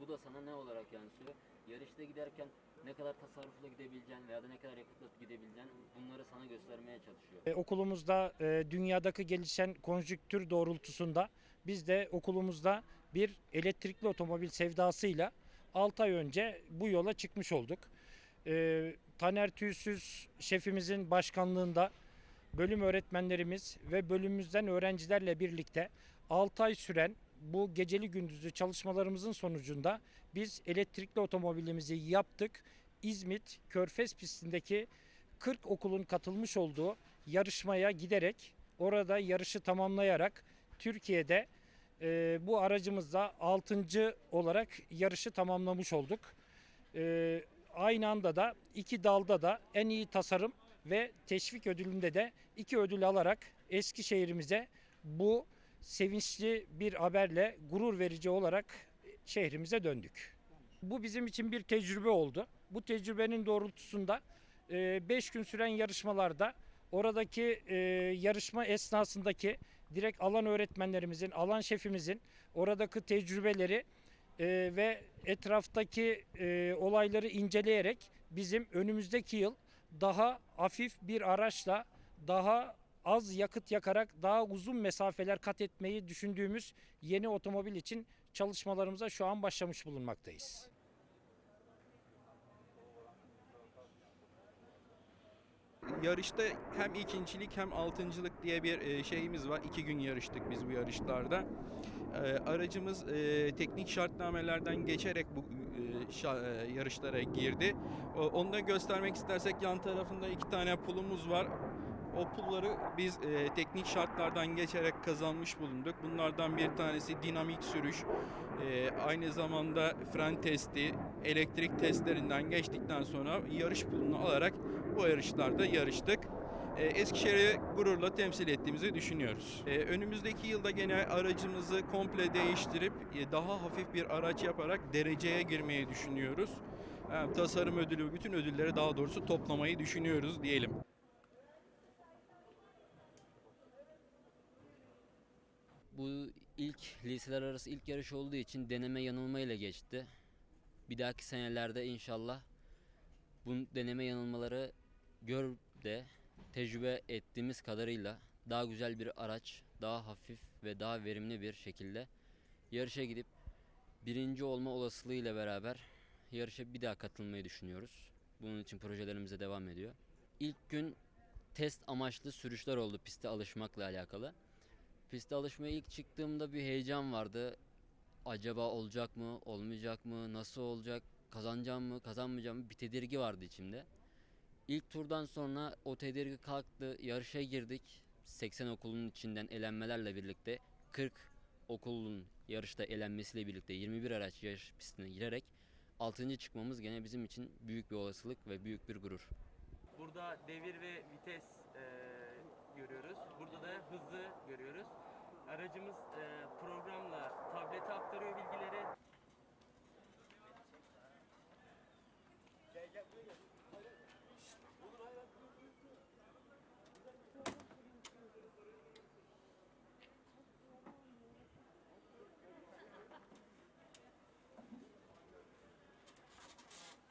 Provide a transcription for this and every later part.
Bu da sana ne olarak yansıyor? Yarışta giderken ne kadar tasarrufla gidebileceğin veya da ne kadar yakıtla gidebileceğin bunları sana göstermeye çalışıyor. E, okulumuzda e, dünyadaki gelişen konjüktür doğrultusunda biz de okulumuzda bir elektrikli otomobil sevdasıyla 6 ay önce bu yola çıkmış olduk. E, Taner Tüysüz şefimizin başkanlığında bölüm öğretmenlerimiz ve bölümümüzden öğrencilerle birlikte 6 ay süren bu geceli gündüzlü çalışmalarımızın sonucunda biz elektrikli otomobilimizi yaptık. İzmit Körfez pistindeki 40 okulun katılmış olduğu yarışmaya giderek orada yarışı tamamlayarak Türkiye'de e, bu aracımızla 6. olarak yarışı tamamlamış olduk. E, aynı anda da iki dalda da en iyi tasarım ve teşvik ödülünde de iki ödül alarak Eskişehir'imize bu sevinçli bir haberle gurur verici olarak şehrimize döndük. Bu bizim için bir tecrübe oldu. Bu tecrübenin doğrultusunda 5 gün süren yarışmalarda oradaki e, yarışma esnasındaki direkt alan öğretmenlerimizin, alan şefimizin oradaki tecrübeleri e, ve etraftaki e, olayları inceleyerek bizim önümüzdeki yıl daha hafif bir araçla daha az yakıt yakarak daha uzun mesafeler kat etmeyi düşündüğümüz yeni otomobil için çalışmalarımıza şu an başlamış bulunmaktayız. Yarışta hem ikincilik hem altıncılık diye bir e, şeyimiz var. İki gün yarıştık biz bu yarışlarda. E, Aracımız e, teknik şartnamelerden geçerek bu yarışlara girdi. Onu da göstermek istersek yan tarafında iki tane pulumuz var. O pulları biz e, teknik şartlardan geçerek kazanmış bulunduk. Bunlardan bir tanesi dinamik sürüş, e, aynı zamanda fren testi, elektrik testlerinden geçtikten sonra yarış pulunu alarak bu yarışlarda yarıştık. Ee, Eskişehir'i gururla temsil ettiğimizi düşünüyoruz. Ee, önümüzdeki yılda gene aracımızı komple değiştirip e, daha hafif bir araç yaparak dereceye girmeyi düşünüyoruz. Ee, tasarım ödülü, bütün ödülleri daha doğrusu toplamayı düşünüyoruz diyelim. Bu ilk liseler arası ilk yarış olduğu için deneme yanılma ile geçti. Bir dahaki senelerde inşallah bu deneme yanılmaları gör de tecrübe ettiğimiz kadarıyla daha güzel bir araç, daha hafif ve daha verimli bir şekilde yarışa gidip birinci olma olasılığıyla beraber yarışa bir daha katılmayı düşünüyoruz. Bunun için projelerimize devam ediyor. İlk gün test amaçlı sürüşler oldu piste alışmakla alakalı. Piste alışmaya ilk çıktığımda bir heyecan vardı. Acaba olacak mı, olmayacak mı, nasıl olacak, kazanacağım mı, kazanmayacağım mı bir tedirgi vardı içimde. İlk turdan sonra o tedirgi kalktı, yarışa girdik. 80 okulun içinden elenmelerle birlikte 40 okulun yarışta elenmesiyle birlikte 21 araç yarış pistine girerek 6. çıkmamız gene bizim için büyük bir olasılık ve büyük bir gurur. Burada devir ve vites e, görüyoruz. Burada da hızı görüyoruz. Aracımız e, programla tablete aktarıyor bilgileri.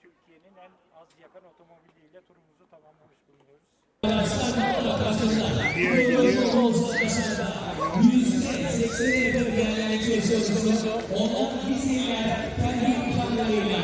Türkiye'nin en az yakan otomobiliyle turumuzu tamamlamış bulunuyoruz. %80'e yakın ilerlemek söz konusu. Onlar biz kendi imkanlarıyla